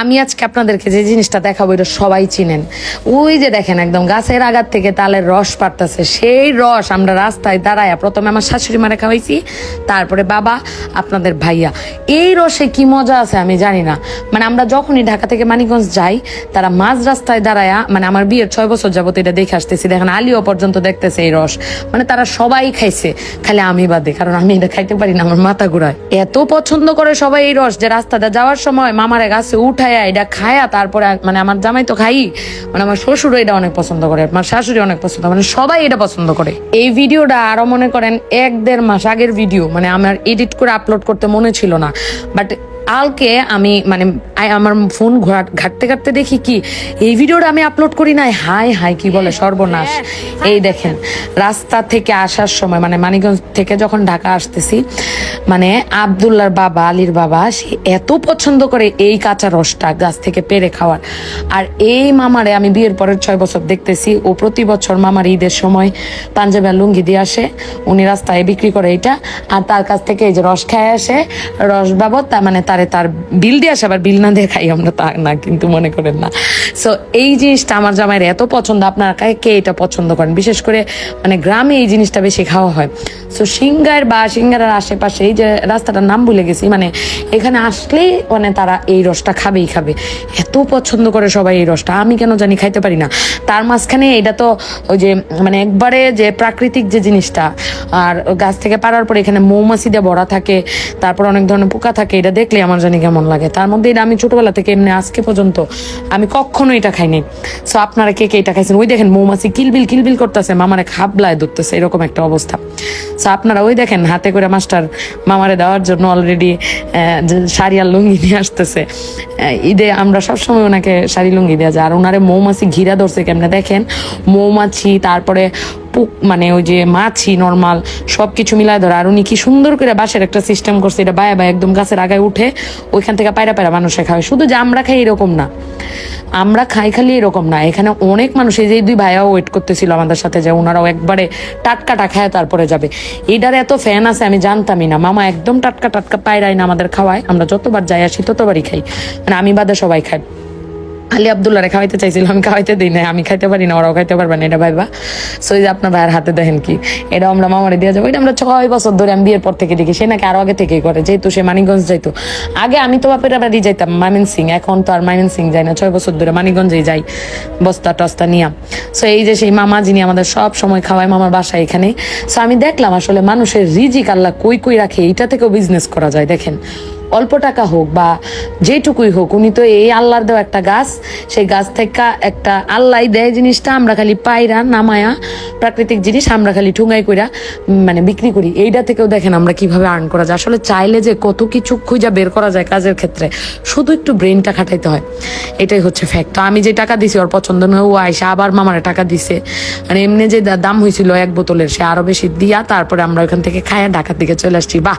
আমি আজকে আপনাদেরকে যে জিনিসটা দেখাবো, এটা সবাই চিনেন। ওই যে দেখেন একদম গাছের আগার থেকে তালের রস পারতেছে। সেই রস আমরা রাস্তায় দাঁড়ায় প্রথমে আমার শাশুড়ি মারে খাওয়াইছি, তারপরে বাবা, আপনাদের ভাইয়া। এই রসে কি মজা আছে আমি জানি না। মানে আমরা যখনই ঢাকা থেকে মানিকগঞ্জ যাই, তারা মাঝ রাস্তায় দাঁড়ায়া মানে আমার বিয়ের ছয় বছর যাবত এটা দেখে আসতেছি। দেখেন আলিও পর্যন্ত দেখতেছে এই রস। মানে তারা সবাই খাইছে। খালি আমি বাদে কারণ আমি এটা খাইতে পারি না, আমার মাথা ঘুরায়। এত পছন্দ করে সবাই এই রস যে রাস্তাটা যাওয়ার সময় মামারে গাছে উঠায়া এটা খায়া তারপরে মানে আমার জামাই তো খাই মানে আমার শ্বশুরও এটা অনেক পছন্দ করে আমার শাশুড়ি অনেক পছন্দ মানে সবাই এটা পছন্দ করে। এই ভিডিওটা আরও মনে করেন এক দেড় মাস আগের ভিডিও মানে আমার এডিট করে আপলোড করতে মনে ছিল না। বাট আলকে আমি মানে আমার ফোন ঘাট- ঘাটতে ঘাটতে দেখি কি এই ভিডিওটা আমি আপলোড করি নাই হাই হাই কি বলে সর্বনাশ। এই দেখেন রাস্তা থেকে আসার সময় মানে মানিকগঞ্জ থেকে যখন ঢাকা আসতেছি মানে আবদুল্লার বাবা, আলীর বাবা, সে এত পছন্দ করে এই কাঁচা রসটা গাছ থেকে পেরে খাওয়ার। আর এই মামারে আমি বিয়ের পরের ছয় বছর দেখতেছি, ও প্রতি বছর মামার ঈদের সময় পাঞ্জাবি লুঙ্গি দিয়ে আসে। উনি রাস্তায় বিক্রি করে এটা, আর তার কাছ থেকে এই যে রস খায় আসে। রস বাবদ তার মানে তারে তার বিল দিয়ে আসে, আবার বিল না দিয়ে খাই আমরা তা না, কিন্তু মনে করেন না। সো এই জিনিসটা আমার জামাইয়ের এত পছন্দ, আপনারা কে এটা পছন্দ করেন? বিশেষ করে মানে গ্রামে এই জিনিসটা বেশি খাওয়া হয়। সো সিঙ্গার বা সিঙ্গারের আশেপাশে এই যে রাস্তাটার নাম ভুলে গেছি মানে এখানে আসলেই মানে তারা এই রসটা খাবেই খাবে। এত পছন্দ করে সবাই এই রসটা, আমি কেন জানি খাইতে পারি না। তার মাঝখানে এটা তো ওই যে মানে একবারে যে প্রাকৃতিক যে জিনিসটা, আর গাছ থেকে পাড়ার পরে এখানে মৌমাছি দিয়ে ভরা থাকে, তারপর অনেক ধরনের পোকা থাকে, এটা দেখলে আমার জানি কেমন লাগে। তার মধ্যে এটা আমি ছোটবেলা থেকে এমনি আজকে পর্যন্ত আমি কখনো এটা খাইনি সো আপনারা কে কে এটা খাইছেন? ওই দেখেন মৌমাছি কিলবিল কিলবিল করতেছে, মামারে খাবলায় ধরতেছে, এরকম একটা অবস্থা। সো আপনারা ওই দেখেন, হাতে করে মাস্টার মামারে দেওয়ার জন্য অলরেডি শাড়ি আর লুঙ্গি নিয়ে আসতেছে। ঈদে আমরা সবসময় ওনাকে শাড়ি লুঙ্গি দেওয়া যায়। আর ওনারে মৌমাছি ঘিরা ধরছে কেমনে দেখেন? মৌমাছি, তারপরে পুক মানে ওই যে মাছি নর্মাল সব কিছু মিলায় ধরে। আর উনি কি সুন্দর করে বাসের একটা সিস্টেম করছে, এটা বায়া বায়া একদম গাছের আগায় উঠে ওইখান থেকে পায়রা পায়রা মানুষে খায়। শুধু যে আমরা খাই এরকম না। আমরা খাই খালি এরকম না। এখানে অনেক মানুষ, এই যে দুই ভাইয়াও ওয়েট করতেছিল আমাদের সাথে যে ওনারাও একবারে টাটকাটা খায় তারপরে যাবে। এটার এত ফ্যান আছে, আমি জানতামই না। মামা একদম টাটকা টাটকা পায়রাই না আমাদের খাওয়ায়। আমরা যতবার যাই আসি ততবারই খাই। মানে আমি বাদে সবাই খাই আলী আবদুল্লারে খাওয়াইতে চাইছিল, আমি খাওয়াইতে দিই না আমি খাইতে পারি না, ওরাও খাইতে পারবে না, এটা ভাইবা। সো এই যে আপনার ভাইয়ের হাতে দেখেন কি, এটা আমরা মামারে দিয়ে যাব, এটা আমরা ছয় বছর ধরে আমি বিয়ের পর থেকে দেখি, সে নাকি আরও আগে থেকেই করে, যেহেতু সে মানিকগঞ্জ যাইতো। আগে আমি তো বাপের বাড়ি যাইতাম মামিন সিং, এখন তো আর মামিন সিং যাই না, ছয় বছর ধরে মানিকগঞ্জেই যাই, বস্তা টস্তা নিয়া। সো এই যে সেই মামা যিনি আমাদের সব সময় খাওয়ায় মামার বাসা এখানে সো আমি দেখলাম আসলে মানুষের রিজিক আল্লাহ কই কই রাখে এটা থেকেও বিজনেস করা যায়, দেখেন। অল্প টাকা হোক বা যেটুকুই হোক, উনি তো এই আল্লাহর দেওয়া একটা গাছ। সেই গাছ থেকে একটা আল্লাহ দেয় জিনিসটা, আমরা খালি পায়রা, নামায়া প্রাকৃতিক জিনিস আমরা খালি ঠুঙ্গাই কইরা মানে বিক্রি করি। এইটা থেকেও দেখেন আমরা কীভাবে আর্ন করা যায়। আসলে চাইলে যে কত কিছু খুঁজা বের করা যায় কাজের ক্ষেত্রে, শুধু একটু ব্রেনটা খাটাইতে হয়। এটাই হচ্ছে ফ্যাক্ট তো আমি যে টাকা দিছি, ওর পছন্দ নয়, ও আয়সা আবার মামারে টাকা দিছে। মানে এমনি যে দাম হয়েছিল এক বোতলের, সে আরও বেশি দিয়া তারপরে আমরা ওখান থেকে খায়া ঢাকার দিকে চলে আসছি। বাহ!